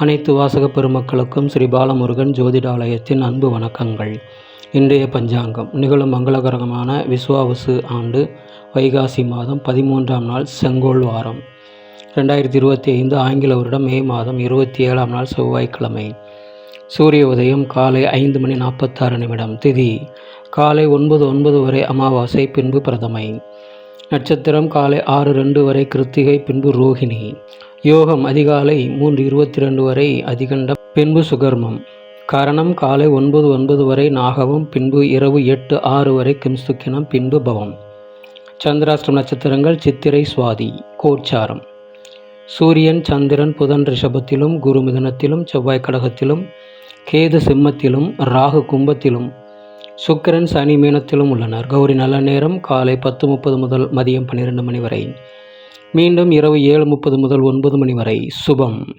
அனைத்து வாசக பெருமக்களுக்கும் ஸ்ரீ பாலமுருகன் ஜோதிடாலயத்தின் அன்பு வணக்கங்கள். இன்றைய பஞ்சாங்கம். நிகழும் மங்களகரமான விஸ்வாவசு ஆண்டு வைகாசி மாதம் பதிமூன்றாம் நாள் செங்கோல் வாரம். ரெண்டாயிரத்தி இருபத்தி ஐந்து ஆங்கில வருடம் மே மாதம் இருபத்தி ஏழாம் நாள் செவ்வாய்க்கிழமை. சூரிய உதயம் காலை ஐந்து மணி நாற்பத்தாறு நிமிடம். திதி காலை ஒன்பது ஒன்பது வரை அமாவாசை பின்பு பிரதமை. நட்சத்திரம் காலை ஆறு ரெண்டு வரை கிருத்திகை பின்பு ரோஹிணி யோகம் அதிகாலை மூன்று இருபத்தி ரெண்டு வரை அதிகண்டம் பின்பு சுகர்மம். கரணம் காலை ஒன்பது ஒன்பது வரை நாகவம் பின்பு இரவு எட்டு ஆறு வரை கிம்சுக்கினம் பின்பு பவம். சந்திராஷ்டம் நட்சத்திரங்கள் சித்திரை சுவாதி கோச்சாரம். சூரியன் சந்திரன் புதன் ரிஷபத்திலும் குரு மிதனத்திலும் செவ்வாய் கடகத்திலும் கேது சிம்மத்திலும் ராகு கும்பத்திலும் சுக்கரன் சனி மீனத்திலும் உள்ளனர். கௌரி நல்ல நேரம் காலை பத்து முப்பது முதல் மதியம் பன்னிரெண்டு மணி வரை. மீண்டும் இரவு ஏழு முப்பது முதல் ஒன்பது மணி வரை. சுபம்.